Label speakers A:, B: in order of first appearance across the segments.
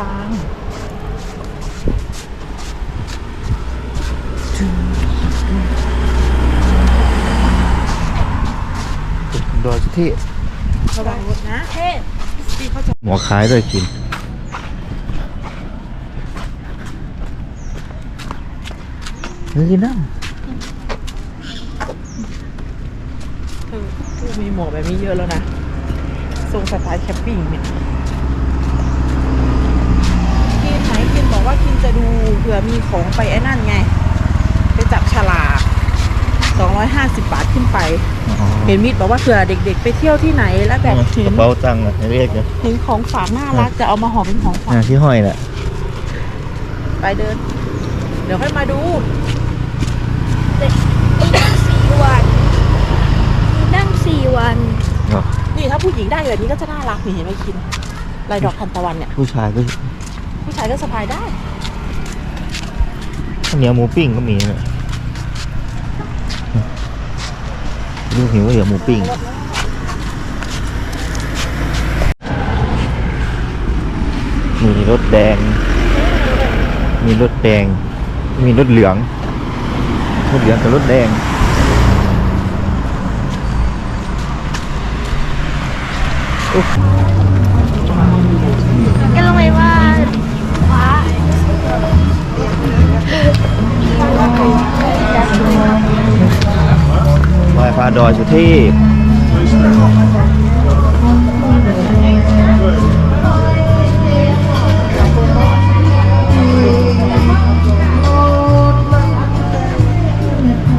A: รางดอยสุเทพ
B: ระวังรถนะ
C: เทพ
B: พี่เขาจะ
A: หมอขายด้วยกินนี่น้
B: เออผู้มีหมวกแบบนี้เยอะแล้วนะทรงสไตล์แคมปิ้งเนี่ยกินไหนกินบอกว่ากิน จะดูเผื่อมีของไปไอ้นั่นไง ไปจับฉลาก250 บาทขึ้นไปำเห็นมิดบอกว่าเผื่อเด็ก ๆ ไปเที่ยวที่ไหนแล้วแบบเห็
A: ก
B: น
A: ระเป๋าตังค์อะให้เรียกเนี่ย
B: เห็นของฝากน่ารักจะเอามาห่อเป็นของฝา
A: อ่ากที่ห้อยแหละ
B: ไปเดิน เดี๋ยวค่อยมาดู
C: นั่งสี่วันนั่งสี่วัน
A: อ๋อ
B: นี่ถ้าผู้หญิงได้แบบนี้ก็จะน่ารักนี่เห็นไหมคินลายดอกทันตะวันเนี่ย
A: ผู้ชายก็
B: ผู้ชายก็สะพายได้
A: ข้าวเหนียวหมูปิ้งก็มีนะลูกหิวก็เดี๋ยวหมูปิ้งมีรถแดง มีรถแดง มีรถเหลือง รถเหลืองกับรถแดง
C: ก็ ไห
A: ว้พระดอยสุเทพ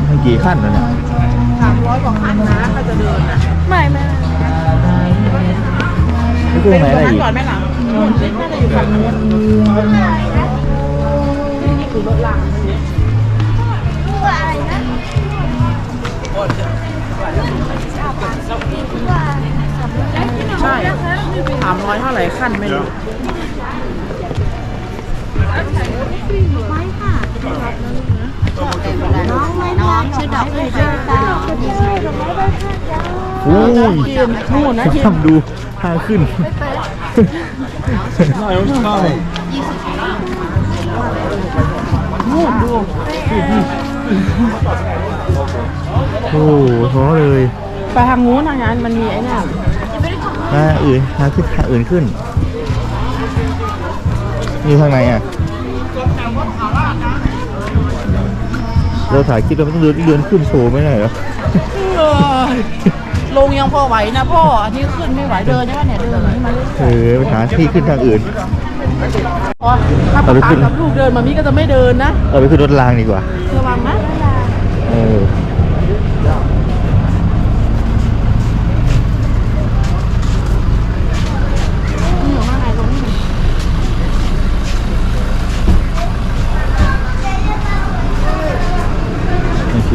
A: มันกี่ขั้นแล้วเนี่ย
B: สามร้อยกว่าคันนะถ้าจะเดินอะ
C: ไม่ไม่
A: นี่คือ
B: ไป
A: ไหน
B: ดู
A: อะไร
B: นั้น
A: อีก
B: ก่อนไหมหลังนู่นน่าจะอยู่ฝั่งนู้นนี่คือรถราง
C: ร้อ
B: ยเท่าไหร่ขั้นไม่รู้
C: น้องชื่อดอกเลยค่ะ
A: โอ้ย
B: นู่นนะที่
A: ทำดูทางขึ้น
B: นู่นดู
A: โอ้โหท้อเลย
B: ไปทางนู้นนะงั้นมันมีไอ้นั่น
A: ทางอื่นทางขึ้นทางอื่นขึ้น นี่ทางไหนอะเราถ่ายคลิปเราไม่ต้องเดินเดินขึ้นโชว์ไม่ได้เหรอ
B: เออลงยังพอไหวนะพ่อ อันนี้ขึ้นไม่ไหวเดินใช่ไหมเนี่ยเดินอย่างนี้มาเรื่อย
A: เออไปหาที่ขึ้นทางอื่น
B: ๆพอถ้า
A: เอา
B: ป๊า
A: ไปขึ้
B: ป๊านกับลูกเดินมามีก็จะไม่เดินนะ
A: เราไปขึ้นรถรางดีกว่า
B: ระวังนะ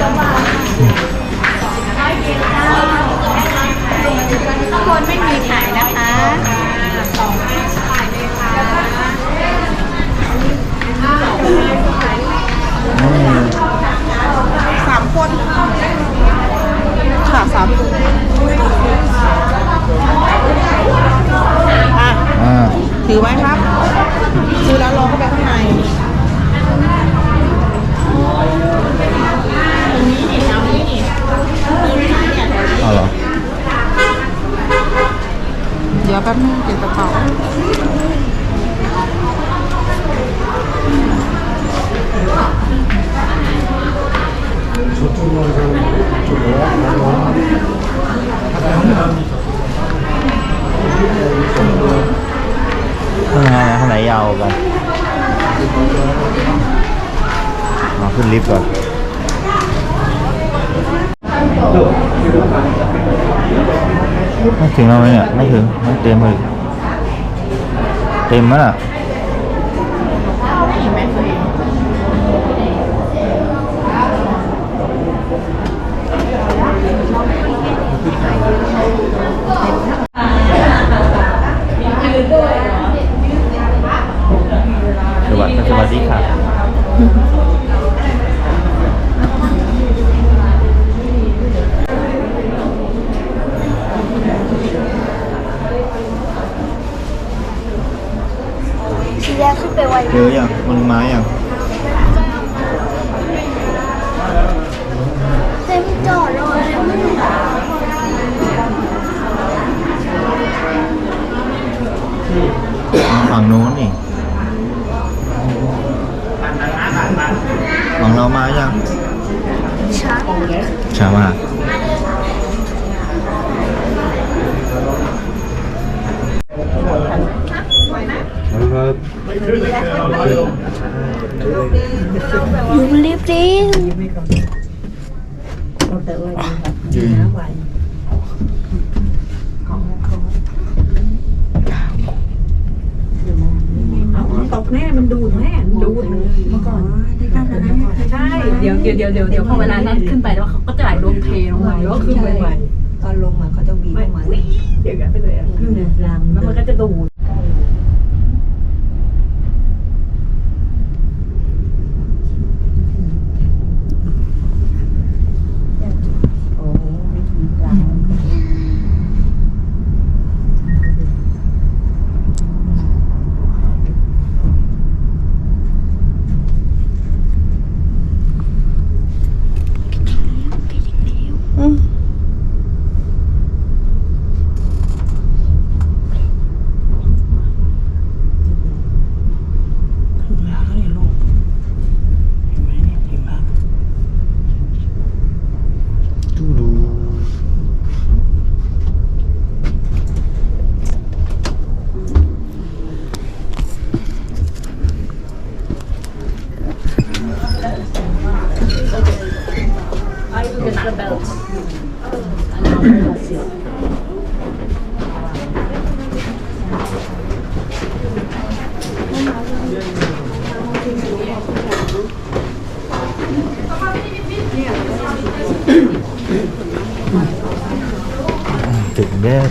B: ข้าง
D: บนไม่มีขายนะคะ
A: สองห้า
D: มคนค่ะ
B: สามคนอะสามคนอ่าถือไว้ครับ ซื้อแล้วรอเข้าไปข้างใน
A: เอาเหรอ
B: เดี๋ยวแป๊บนึงเก็บกระเป๋า
A: ข้างในนะข้างในยาวกันเอาขึ้นลิฟต์ก่อน ไม่ถึงเราไหมเนี่ยไม่ถึงมันเต็มเลยเต็มมั้
B: ว
A: สวัสดีค่ะ
C: ทีแรกขึ้นไปไว
A: เจอยังมันไม้ยัง
C: เต็มจอดเลยแล้วไม่รู้
A: ฝั่งโน้นนี่ฝั่งเรามายัง
C: ช้า
A: ช้ามาก
C: อยู่รีบรีบ
B: ตกแน่มันดูดแน่มันดูดเมื่อก่อนใช่เดี๋ยวเดี๋ยวเดี๋ยวเดี๋ยวเดี๋ยวพอเวลานั้นขึ้นไปแล้วเขาก็จะไหลลงเทลงมาแล้วก็ขึ้นไปใหม่
D: ตอนลงมาเขาจะบีบ
B: ไม่
D: ลงมา
B: วิ่งอย่างนั้นไปเลยอะขึ้น แล้วมันก็จะดูด
D: โอ้โหหลัง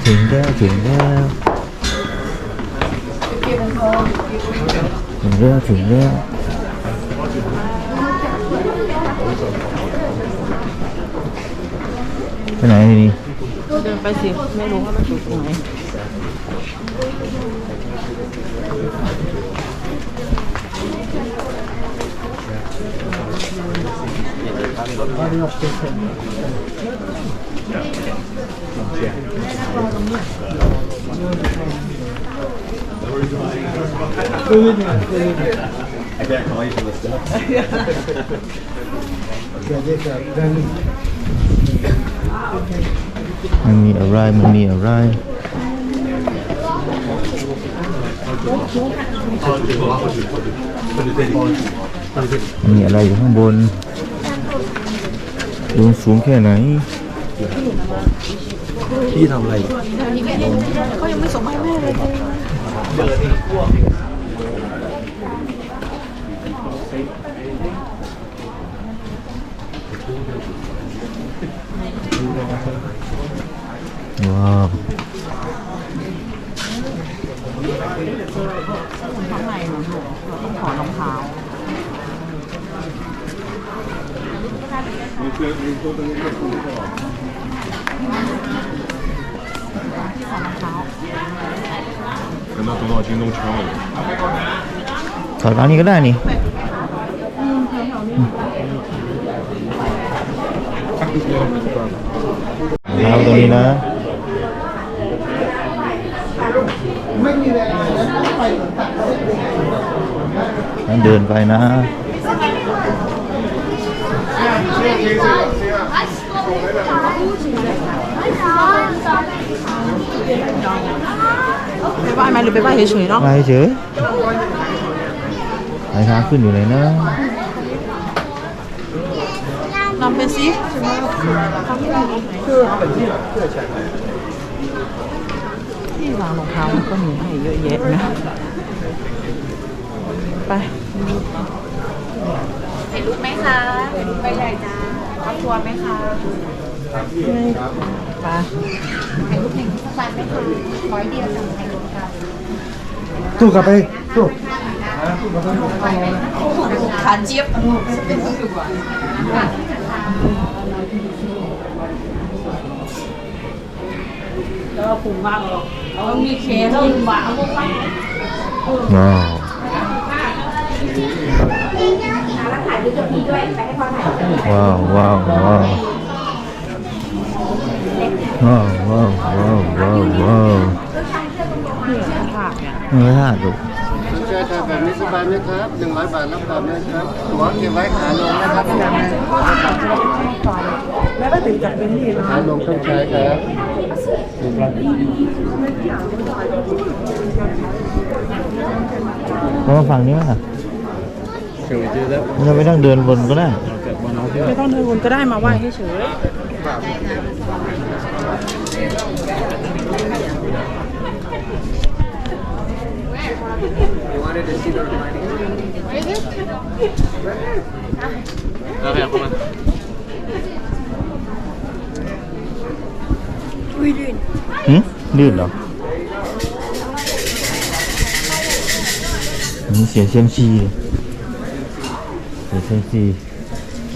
A: ถึงแล้ว ถึงแล้วถึงแล้วถึงแล้วถึง แล้วไปไหนทีนี้
B: เดินไปสิไม่รู้ว่ามัน
A: มีอะไรมันมีอะไรมีอะไรอยู่ข้างบนดูสูงแค่ไหน
E: พี่ทำอะไร
B: เขายังไม่ส่งมาให้แม่เลย
A: ว้าว
B: ข้างในเหรอลูกเราต้องถอดรองเท้า
E: 等到等到京东全了。
A: ถอดร้านนี้ก็ได้นี่ครับตรงนี้นะ นั่นเดินไปนะ
B: ไปไหว้ไหมหรือไปไหว้เฉยๆเนาะ
A: ไปเฉยไหนทางขึ้นอยู่ไหนนะ
B: นำไปสิที่วางรองเท้ามันก็มีให้เยอะแยะนะ ไป
C: ถ่ายรูปไหมคะไปใหญ่จ้าครอบครัวไหมคะ
B: ไป
C: ถ่ายรูปหนึ่งสักวันไหมคะร้อยเดียวสั่งถ่ายรูปค่ะ
E: ตู้กลับไปตู้
B: ขาเจี๊ยบแล้วภูมิมากหรอกเรามีเคสที่หวานมาก
A: ว้าวว้าวว้าวว้าว ว้าวว้าวว้าวว้าวว้าว
B: ผักเนี่ย
A: เออถ้าดู
F: เจอแต่แบบนี้สบายไหมครับหนึ่งร้อยบาทรับแบบนี้ครับตั๋วเก็บไว้ขาลงนะครับ
B: แล้วก็ถึงกับเป็นนี่นะ
F: ขาลงต้องใช้ครับ
A: เพราะฝั่งนี้มั้ง
E: Can we do that?
A: เราไม่ต้องเดินบนก็ได้
B: ไม่ต้องเดินวนก็ได้มาไหว้เฉย
A: หืมลื่นเหรอนี่เสียเซียมซีเสียเซียมซี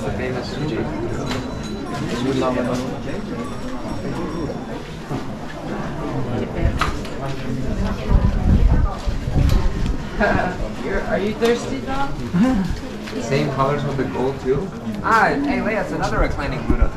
A: ก
E: That's famous Suji.
G: Are you thirsty, dog?
E: Same colors with the gold too? Ah, hey Leia, it's another reclining Buddha.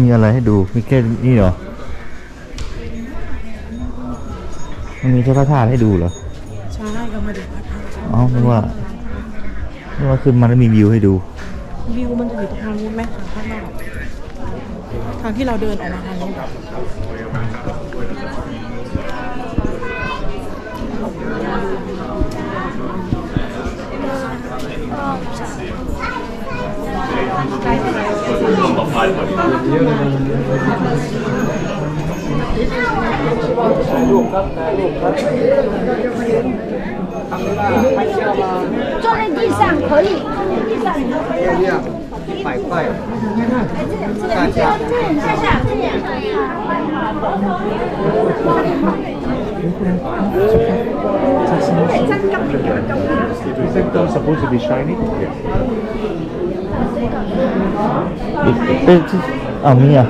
A: มีอะไรให้ดูมีแค่นี้เหรอ มันมีแค่พระธาตุให้ดูเหรอ
B: ๆใช่ก็มาดูพระธาตุ
A: อ๋อไม่ว่าไม่ว่าขึ้นมาแล้วมีวิวให้ดู
B: วิวมันจะอยู่ทางนู้นไหมทางข้างนอกทางที่เราเดินออกมาทางนู้
C: 坐在地上可以，地上你都可以。
F: 一百块。
C: 大家。谢谢，谢谢。Is that supposed to be shiny? Yeah.
A: เอ๊ะอ้าวมีอะ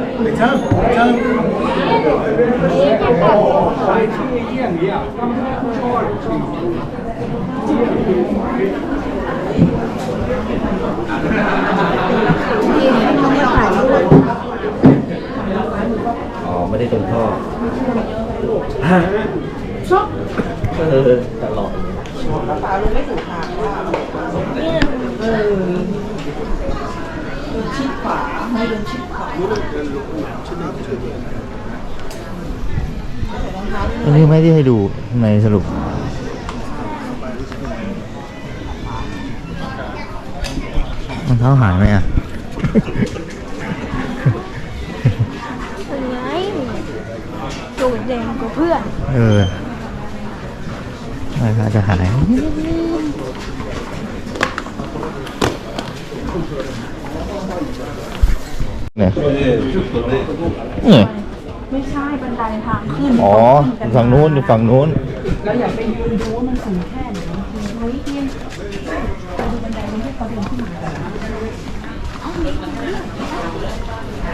A: อ๋อ ไม่ได้ตรงท่อเออตลอดอย่างเงี้ยอั นนี้ไม่ได้ให้ดูข้างในสรุปรองเท้าหายไหมอะ
C: เป็นไงตูดแดงกว่าเพื่อน
A: เออราคาจะหาย เนี่ยเนี่ย
B: ไม่ใช่บันไดทางขึ้น
A: อ๋ออยู่ฝั่งนู้นอยู่ฝั่งนู้น
B: เราอย่าไปยืนดูว่ามันสูงแค่ไหนบางทีเฮ้ยเพียงไปดูบันไดมันให้เขาเดินขึ้นมาก่อนเอ้าเล็กนิดเดียว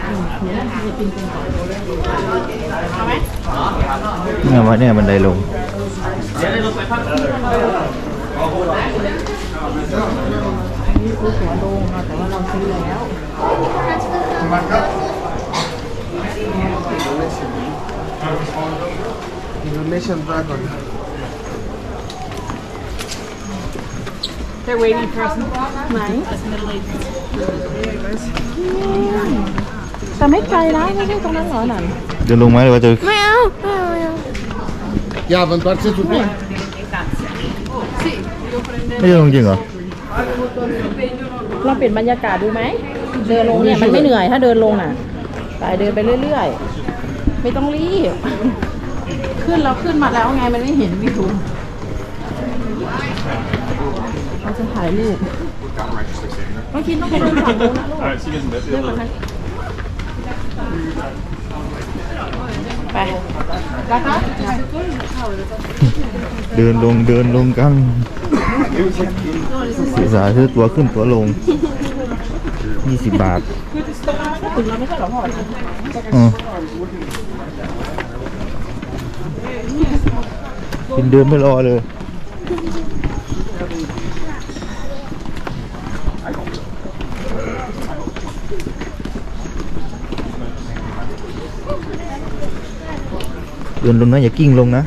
B: อืมเดี๋ยวเราจะปีนกั นก่อนเอาไหม
A: เนี่ยว่าเนี่ยบันไดลง
B: อันนี้คือหัวโลงอะแต่ว่าเราซื้อแล้ว
F: Indonesian dragon
B: แต่ waiting person ไหนแต่ไม่ไกลนะไม่ใช่ตรงนั้นเหรอหนัน
A: เดินลงไหมหรือว่าจะ
C: ไม่เอาไม่เอาไม่เอา
F: Ja, want wat zit erbij?
A: ไม่ได้ ลงจริงเหรอ
B: เราเปลี่ยนบรรยากาศดูไหม เดินลงเนี่ยมันไม่เหนื่อยถ้าเดินลงน่ะไปเดินไปเรื่อยๆ ไม่ต้องรีบ ขึ้นเราขึ้นมาแล้วไงมันไม่เห็นวิวเราจะถ่ายรูปเมื่อกี้ต้องไปเดินฝั่งนู้นนะลูก เดินมาทางไปแล้วคะ
A: เดินลงเดินลงกันศึกษาซื้อตั๋วขึ้นตั๋วลง 20 บาท
B: ถึงเราไม่ใช่หรอพ่อ
A: อืมกินเดินไม่รอเลย เดินลงนะอย่ากิ้งลงนะ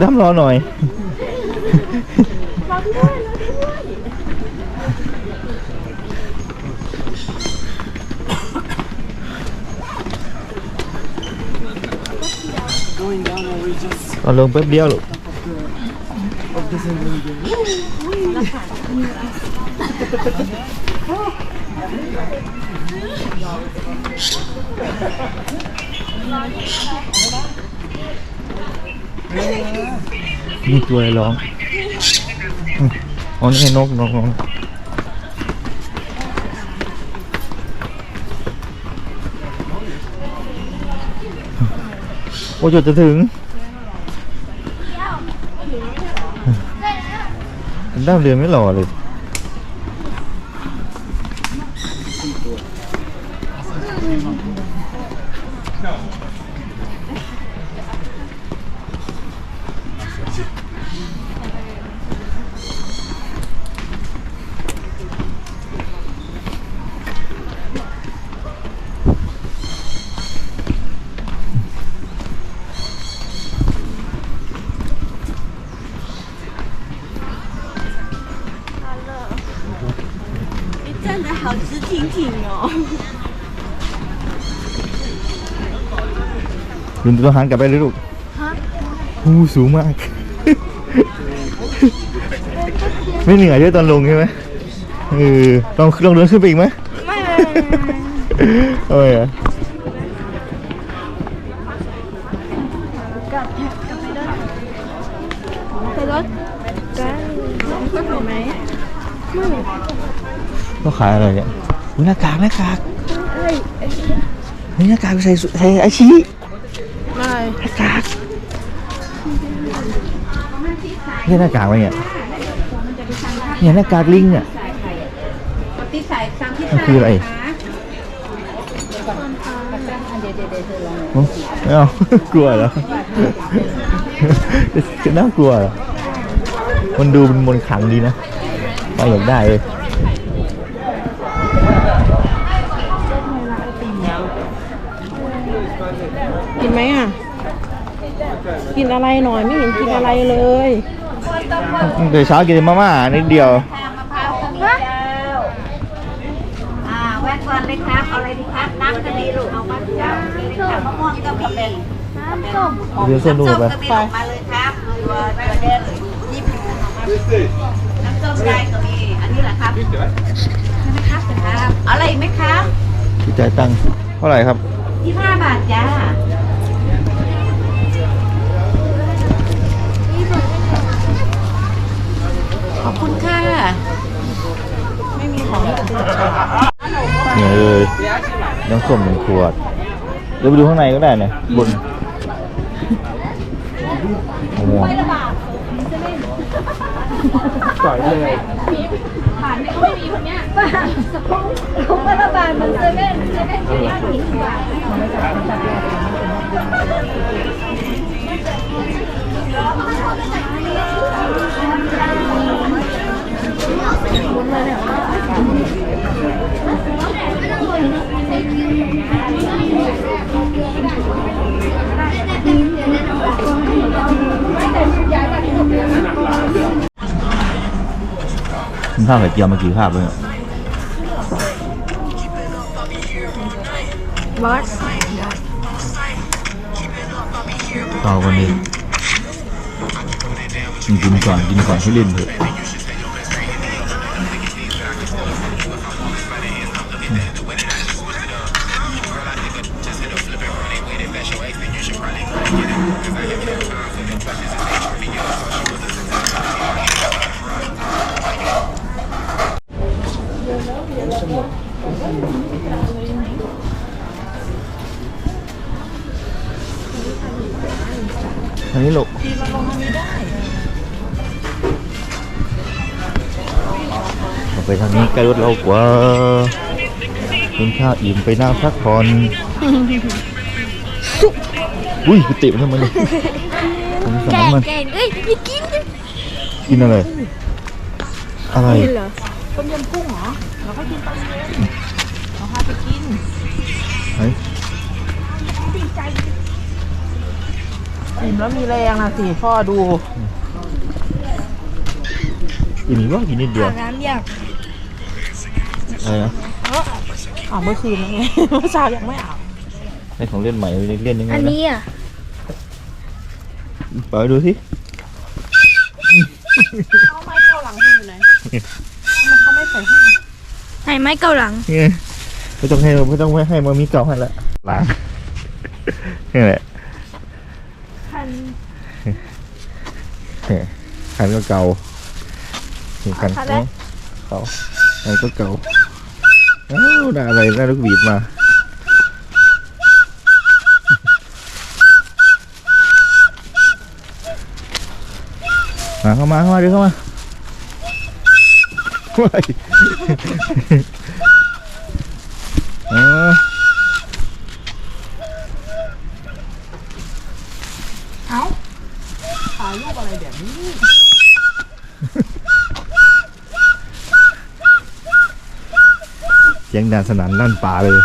A: ดั้มรอหน่อย เอาลงแป๊บเดียวลูก มีตัวอะไรร้องอืมอ๋อนี่ไงนกนกนกโอ้ยจะถึงด้ามเรือไม่หล่อเลย
C: นาะ
A: ลุงต้หันกลับไปเลยลูกฮะสูงมาก ไม่เหนื่อยด้วยตอนลงใช่ไหมเออลองลองเดินขึ้นไปอีกไหม
C: ไม่
A: เลย
C: โอ้ย
A: ก็ขายอะไรเนี่ย หน้ากากหน้ากาก
C: เฮ้ย
A: เฮ้ยหน้ากากใส่สุใส่อาชี
B: ไม่
A: หน้ากากนี่หน้ากากอะไรเนี่ยเนี่ยหน้ากากลิงอะมันคืออะไรไม่เอากลัวเหรอจะน่ากลัวเหรอมันดูเป็นมนต์ขลังดีนะไม่อยากได้เลย
B: กินไหมอะ กินอะไรหน่อยไม่เห็นกินอะไรเลย
A: เดี๋ยวเช้ากินมาม่านิดเดียว
D: อ่าแวะก่อนเลยครับเอาอะไรดีครับน้ำก็ดีลูกเอามาจ้ามีค่ะมะม่วงก็มี
C: น้ำส้ม
A: เดี๋ยวส้มดูไป
D: กระบี่ออกมาเลยครับตัวตัวแดงยิบน้ำส้มได้ก็มีอันนี้แหละครับใช่ไหมครับครับอะไรอีกไหมครับ
A: พี่จ่ายตังค์เท่าไหร่ครับ
D: ยี่ห้าบาทจ้า ขอบคุณค่ะ ไม่มีของ
A: นี่เลยน้ำส้มหนึ่งขวดเดี๋ยวไปดูข้างในก็ได้เนี่ยบนโอ้โห
G: จ่อยเลย
C: ถุงละบาทมันเซเว่นเซเว่นขายห้าสิบบาท
A: กินข้าวไข่เจียวมากี่คาบเลยเนี่ย
C: บอส
A: ต่อคนนี้กินก่อนกินก่อนให้ลิ้นเถอะ ไปทางนี้ใกล้รถเรากว่ากินข้าวอิ่มไปนั่งพักผ่อนอุ้ยกูติมันทำไมเนี่ยสงสารมัน
C: แกงเอ้ยอย่ากิน
A: กินอะไร อะไร
C: กินเหรอ
B: ต้มยำกุ้งเหรอเราก็กินตอนนี้เราพาไปกิน
A: เฮ้ย
B: อิ่มแล้วมีแรงนะสิพ่อดู
A: อิ่มอีกว่ากินนิดเดียว
C: น้ำอยาก
A: อะไรนะ
B: อาบเมื่อคืนแล้วไงเมื่อเช้ายังไม่อาบ
A: ได้ของเล่นใหม่เล่นยังไง
C: อัน
A: นะ
C: นี้อะ
A: เปิดดูสิ
B: เขาไม้เกาหลังให้อยู่ไหนทำไมเขาไม่ใส่ให้
C: ไหนไม้เกาหลัง
A: เนี่ยไม่ต้องให้ไม่ต้องให้มามีเก่าให้ละล้าง นี่แหละ
C: พัน
A: เนี่ยขันก็เก่านี่ขัน
C: ขันแล้ว
A: เก่าขันก็เก่าเอ้าได้อะไรได้ลูกบีดมามาเข้ามาเข้ามาเดี๋ยวเข้ามาว้ายเออ
B: ถ่ายรูปอะไรแบบนี้
A: เสียงดังสนั่นลั่นป่าเลย